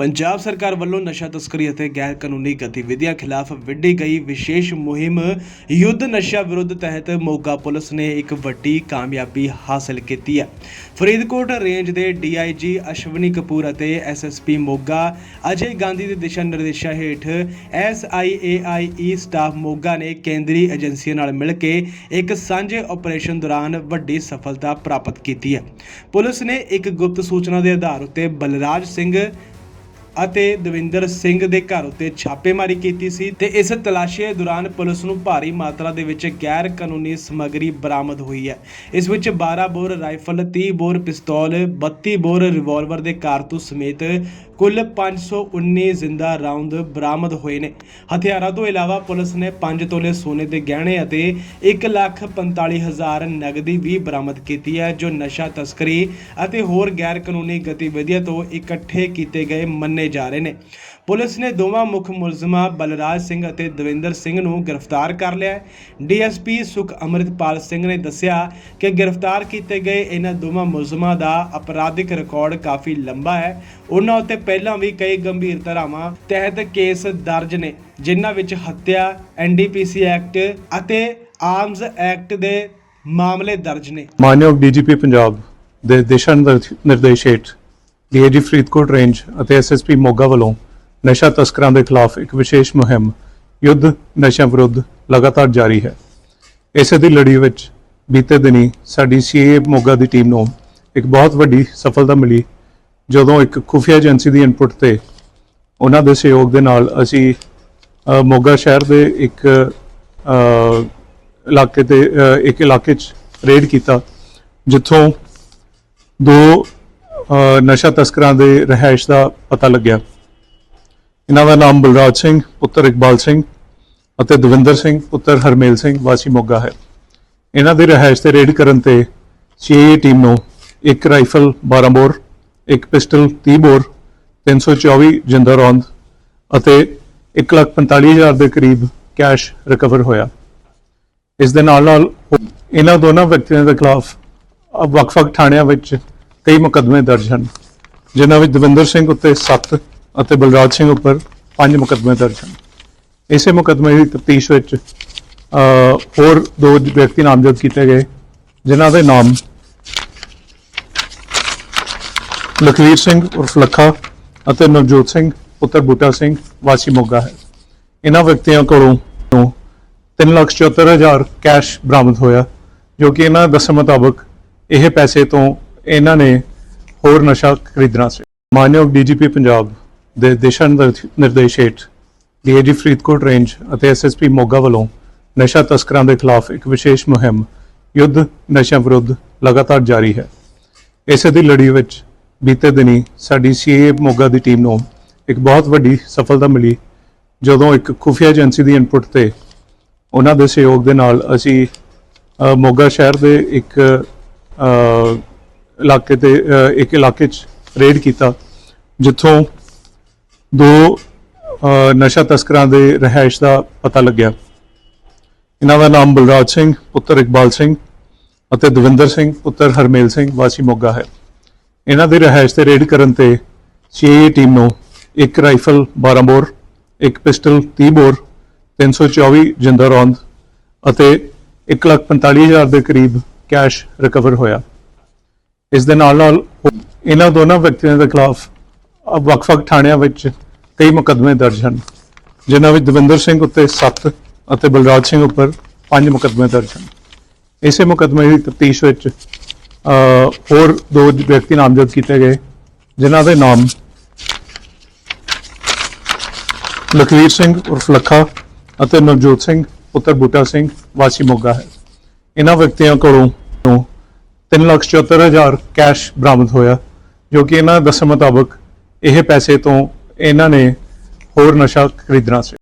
ਪੰਜਾਬ ਸਰਕਾਰ ਵੱਲੋਂ ਨਸ਼ਾ ਤਸਕਰੀ ਅਤੇ ਗੈਰ ਕਾਨੂੰਨੀ ਗਤੀਵਿਧੀਆਂ ਖਿਲਾਫ ਵਿੱਢੀ ਗਈ ਵਿਸ਼ੇਸ਼ ਮੁਹਿੰਮ ਯੁੱਧ ਨਸ਼ਾ ਵਿਰੁੱਧ ਤਹਿਤ ਮੋਗਾ ਪੁਲਿਸ ਨੇ ਇੱਕ ਵੱਡੀ ਕਾਮਯਾਬੀ ਹਾਸਲ ਕੀਤੀ ਹੈ। ਫਰੀਦਕੋਟ ਰੇਂਜ ਦੇ ਡੀਆਈਜੀ ਅਸ਼ਵਨੀ ਕਪੂਰ ਅਤੇ ਐਸਐਸਪੀ ਮੋਗਾ ਅਜੇ ਗਾਂਧੀ ਦੇ ਦਿਸ਼ਾ ਨਿਰਦੇਸ਼ਾਂ ਹੇਠ ਐਸਆਈਏਆਈਈ ਸਟਾਫ ਮੋਗਾ ਨੇ ਕੇਂਦਰੀ ਏਜੰਸੀਆਂ ਨਾਲ ਮਿਲ ਕੇ ਇੱਕ ਸਾਂਝੇ ਆਪਰੇਸ਼ਨ ਦੌਰਾਨ ਵੱਡੀ ਸਫਲਤਾ ਪ੍ਰਾਪਤ ਕੀਤੀ ਹੈ। ਪੁਲਿਸ ਨੇ ਇੱਕ ਗੁਪਤ ਸੂਚਨਾ ਦੇ ਆਧਾਰ ਉੱਤੇ ਬਲਰਾਜ ਸਿੰਘ ਅਤੇ ਦਵਿੰਦਰ ਸਿੰਘ ਦੇ ਘਰ ਉੱਤੇ ਛਾਪੇਮਾਰੀ ਕੀਤੀ ਸੀ ਤੇ ਇਸ ਤਲਾਸ਼ੀ ਦੌਰਾਨ ਪੁਲਿਸ ਨੂੰ ਭਾਰੀ ਮਾਤਰਾ ਦੇ ਵਿੱਚ ਗੈਰ ਕਾਨੂੰਨੀ ਸਮੱਗਰੀ ਬਰਾਮਦ ਹੋਈ ਹੈ। ਇਸ ਵਿੱਚ 12 ਬੋਰ ਰਾਈਫਲ 30 ਬੋਰ ਪਿਸਤੌਲ 32 ਬੋਰ ਰਿਵਾਲਵਰ ਦੇ ਕਾਰਤੂਸ ਸਮੇਤ ਕੁੱਲ 519 ਜ਼ਿੰਦਾ ਰਾਉਂਡ ਬਰਾਮਦ ਹੋਏ ਨੇ। ਹਥਿਆਰਾਂ ਤੋਂ ਇਲਾਵਾ ਪੁਲਿਸ ਨੇ 5 ਤੋਲੇ ਸੋਨੇ ਦੇ ਗਹਿਣੇ ਅਤੇ 145000 ਨਗਦੀ ਵੀ ਬਰਾਮਦ ਕੀਤੀ ਹੈ, ਜੋ ਨਸ਼ਾ ਤਸਕਰੀ ਅਤੇ ਹੋਰ ਗੈਰ ਕਾਨੂੰਨੀ ਗਤੀਵਿਧੀਆਂ ਤੋਂ ਇਕੱਠੇ ਕੀਤੇ ਗਏ ਮੰਨੇ ਜਾ ਰਹੇ ਨੇ। ਪੁਲਿਸ ਨੇ ਦੋਵਾਂ ਮੁੱਖ ਮੁਲਜ਼ਮਾਂ ਬਲਰਾਜ ਸਿੰਘ ਅਤੇ ਦਵਿੰਦਰ ਸਿੰਘ ਨੂੰ ਗ੍ਰਿਫਤਾਰ ਕਰ ਲਿਆ ਹੈ। ਡੀਐਸਪੀ ਸੁਖ ਅਮਰਿਤਪਾਲ ਸਿੰਘ ਨੇ ਦੱਸਿਆ ਕਿ ਗ੍ਰਿਫਤਾਰ ਕੀਤੇ ਗਏ ਇਹਨਾਂ ਦੋਵਾਂ ਮੁਲਜ਼ਮਾਂ ਦਾ ਅਪਰਾਧਿਕ ਰਿਕਾਰਡ ਕਾਫੀ ਲੰਬਾ ਹੈ। ਉਹਨਾਂ ਉੱਤੇ ਪਹਿਲਾਂ ਵੀ ਕਈ ਗੰਭੀਰ ਧਾਰਾਵਾਂ ਤਹਿਤ ਕੇਸ ਦਰਜ ਨੇ, ਜਿਨ੍ਹਾਂ ਵਿੱਚ ਹੱਤਿਆ ਐਨਡੀਪੀਸੀ ਐਕਟ ਅਤੇ ਆਰਮਜ਼ ਐਕਟ ਦੇ ਮਾਮਲੇ ਦਰਜ ਨੇ। ਮਾਨਯੋਗ ਡੀਜੀਪੀ ਪੰਜਾਬ ਦੇ ਦਿਸ਼ਾ ਨਿਰਦੇਸ਼ ਹੇਠ ਡੀਏਜੀ ਫਰੀਦਕੋਟ ਰੇਂਜ ਅਤੇ ਐਸਐਸਪੀ ਮੋਗਾ ਵੱਲੋਂ ਨਸ਼ਾ ਤਸਕਰਾਂ ਦੇ ਖਿਲਾਫ ਇੱਕ ਵਿਸ਼ੇਸ਼ ਮੁਹਿੰਮ, ਯੁੱਧ ਨਸ਼ਾ ਵਿਰੁੱਧ ਲਗਾਤਾਰ ਜਾਰੀ ਹੈ। ਇਸੇ ਦੀ ਲੜੀ ਵਿੱਚ ਬੀਤੇ ਦਿਨੀ ਸਾਡੀ ਸੀਏ ਮੋਗਾ ਦੀ ਟੀਮ ਨੂੰ ਇੱਕ ਬਹੁਤ ਵੱਡੀ ਸਫਲਤਾ ਮਿਲੀ, ਜਦੋਂ ਇੱਕ ਖੁਫੀਆ ਏਜੰਸੀ ਦੀ ਇਨਪੁਟ ਤੇ ਉਹਨਾਂ ਦੇ ਸਹਿਯੋਗ ਦੇ ਨਾਲ ਅਸੀਂ ਮੋਗਾ ਸ਼ਹਿਰ ਦੇ ਇੱਕ ਇਲਾਕੇ ਤੇ ਇੱਕ ਇਲਾਕੇ 'ਚ ਰੇਡ ਕੀਤਾ, ਜਿੱਥੋਂ ਦੋ ਨਸ਼ਾ ਤਸਕਰਾਂ ਦੇ ਰਹਿائش ਦਾ ਪਤਾ ਲੱਗਿਆ। ਇਹਨਾਂ ਦਾ ਨਾਮ ਬਲਰਾਜ ਸਿੰਘ, ਪੁੱਤਰ ਇਕਬਾਲ ਸਿੰਘ ਅਤੇ ਦਵਿੰਦਰ ਸਿੰਘ, ਪੁੱਤਰ ਹਰਮੇਲ ਸਿੰਘ ਵਾਸੀ ਮੋਗਾ ਹੈ। ਇਹਨਾਂ ਦੇ ਰਹਿائش ਤੇ ਰੇਡ ਕਰਨ ਤੇ ਸੀਏ ਟੀਮ ਨੂੰ ਇੱਕ ਰਾਈਫਲ 12 ਬੋਰ, ਇੱਕ ਪਿਸਟਲ 30 ਬੋਰ 324 ਜਿੰਦਾ ਰੌਂਦ ਅਤੇ 145000 ਦੇ ਕਰੀਬ ਕੈਸ਼ ਰਿਕਵਰ ਹੋਇਆ। ਇਸ ਦੇ ਨਾਲ ਨਾਲ ਇਹਨਾਂ ਦੋਨਾਂ ਵਿਅਕਤੀਆਂ ਦੇ ਖਿਲਾਫ ਵਕਫਕ ਥਾਣਿਆਂ ਵਿੱਚ ਕਈ ਮੁਕੱਦਮੇ ਦਰਜ ਹਨ, ਜਿਨ੍ਹਾਂ ਵਿੱਚ ਦਵਿੰਦਰ ਸਿੰਘ ਉੱਤੇ 7 ਅਤੇ ਬਲਰਾਜ ਸਿੰਘ ਉੱਪਰ 5 ਮੁਕੱਦਮੇ ਦਰਜ ਹਨ। ਇਸੇ ਮੁਕੱਦਮੇ ਦੀ ਤਫਤੀਸ਼ ਵਿੱਚ ਹੋਰ ਦੋ ਵਿਅਕਤੀ ਨਾਮਜ਼ਦ ਕੀਤੇ ਗਏ, ਜਿਨ੍ਹਾਂ ਦੇ ਨਾਮ ਲਖਵੀਰ ਸਿੰਘ ਉਰਫ ਲੱਖਾ ਅਤੇ ਨਵਜੋਤ ਸਿੰਘ ਪੁੱਤਰ ਬੂਟਾ ਸਿੰਘ ਵਾਸੀ ਮੋਗਾ ਹੈ। ਇਹਨਾਂ ਵਿਅਕਤੀਆਂ ਕੋਲੋਂ ਤਿੰਨ ਲੱਖ ਚੁਹੱਤਰ ਹਜ਼ਾਰ ਕੈਸ਼ ਬਰਾਮਦ ਹੋਇਆ, ਜੋ ਕਿ ਇਹਨਾਂ ਦੱਸਣ ਮੁਤਾਬਕ ਇਹ ਪੈਸੇ ਤੋਂ ਇਹਨਾਂ ਨੇ ਹੋਰ ਨਸ਼ਾ ਖਰੀਦਣਾ ਸੀ। ਮਾਨਯੋਗ ਡੀਜੀਪੀ ਪੰਜਾਬ ਦੇ ਦਿਸ਼ਾ ਨਿਰਦ- ਨਿਰਦੇਸ਼ ਹੇਠ ਡੀਏਜੀ ਫਰੀਦਕੋਟ ਰੇਂਜ ਅਤੇ ਐਸਐਸਪੀ ਮੋਗਾ ਵੱਲੋਂ ਨਸ਼ਾ ਤਸਕਰਾਂ ਦੇ ਖਿਲਾਫ ਇੱਕ ਵਿਸ਼ੇਸ਼ ਮੁਹਿੰਮ ਯੁੱਧ ਨਸ਼ਾ ਵਿਰੁੱਧ ਲਗਾਤਾਰ ਜਾਰੀ ਹੈ। ਇਸੇ ਦੀ ਲੜੀ ਵਿੱਚ ਬੀਤੇ ਦਿਨੀ ਸਾਡੀ ਸੀਏ ਮੋਗਾ ਦੀ ਟੀਮ ਨੂੰ ਇੱਕ ਬਹੁਤ ਵੱਡੀ ਸਫਲਤਾ ਮਿਲੀ। ਜਦੋਂ ਇੱਕ ਖੁਫੀਆ ਏਜੰਸੀ ਦੀ ਇਨਪੁਟ ਤੇ ਉਹਨਾਂ ਦੇ ਸਹਿਯੋਗ ਦੇ ਨਾਲ ਅਸੀਂ ਮੋਗਾ ਸ਼ਹਿਰ ਦੇ ਇੱਕ ਇਲਾਕੇ ਤੇ ਇੱਕ ਇਲਾਕੇ 'ਚ ਰੇਡ ਕੀਤਾ ਜਿੱਥੋਂ ਦੋ ਨਸ਼ਾ ਤਸਕਰਾਂ ਦੇ ਰਹਿائش ਦਾ ਪਤਾ ਲੱਗਿਆ। ਇਹਨਾਂ ਦਾ ਨਾਮ ਬਲਰਾਜ ਸਿੰਘ ਪੁੱਤਰ ਇਕਬਾਲ ਸਿੰਘ ਅਤੇ ਦਵਿੰਦਰ ਸਿੰਘ ਪੁੱਤਰ ਹਰਮੇਲ ਸਿੰਘ ਵਾਸੀ ਮੋਗਾ ਹੈ। ਇਹਨਾਂ ਦੇ ਰਹਿائش ਤੇ ਰੇਡ ਕਰਨ ਤੇ ਸੀਏ ਟੀਮ ਨੂੰ ਇੱਕ ਰਾਈਫਲ 12 ਬੋਰ ਇੱਕ ਪਿਸਟਲ 30 ਬੋਰ 324 ਜਿੰਦਾ ਰੌਂਦ ਅਤੇ 1,45,000 ਦੇ ਕਰੀਬ ਕੈਸ਼ ਰਿਕਵਰ ਹੋਇਆ। ਇਸ ਦੇ ਨਾਲ ਨਾਲ ਇਹਨਾਂ ਦੋਨਾਂ ਵਿਅਕਤੀਆਂ ਦੇ ਖਿਲਾਫ ਵੱਖ-ਵੱਖ ਥਾਣਿਆਂ ਵਿੱਚ ਕਈ ਮੁਕੱਦਮੇ ਦਰਜ ਹਨ, ਜਿਨ੍ਹਾਂ ਵਿੱਚ ਦਵਿੰਦਰ ਸਿੰਘ ਉੱਤੇ 7 ਅਤੇ ਬਲਰਾਜ ਸਿੰਘ ਉੱਪਰ 5 ਮੁਕੱਦਮੇ ਦਰਜ ਹਨ। ਇਸੇ ਮੁਕੱਦਮੇ ਦੀ ਤਫਤੀਸ਼ ਵਿੱਚ ਹੋਰ ਦੋ ਵਿਅਕਤੀ ਨਾਮਜ਼ਦ ਕੀਤੇ ਗਏ, ਜਿਨ੍ਹਾਂ ਦੇ ਨਾਮ ਲਖਵੀਰ ਸਿੰਘ ਉਰਫ ਲੱਖਾ ਅਤੇ ਨਵਜੋਤ ਸਿੰਘ ਪੁੱਤਰ ਬੂਟਾ ਸਿੰਘ ਵਾਸੀ ਮੋਗਾ ਹੈ। ਇਹਨਾਂ ਵਿਅਕਤੀਆਂ ਕੋਲੋਂ ਤਿੰਨ ਲੱਖ ਚੁਹੱਤਰ ਹਜ਼ਾਰ ਕੈਸ਼ ਬਰਾਮਦ ਹੋਇਆ, ਜੋ ਕਿ ਇਹਨਾਂ ਦੱਸਣ ਮੁਤਾਬਕ ਇਹ ਪੈਸੇ ਤੋਂ ਇਹਨਾਂ ਨੇ ਹੋਰ ਨਸ਼ਾ ਖਰੀਦਣਾ ਸੀ।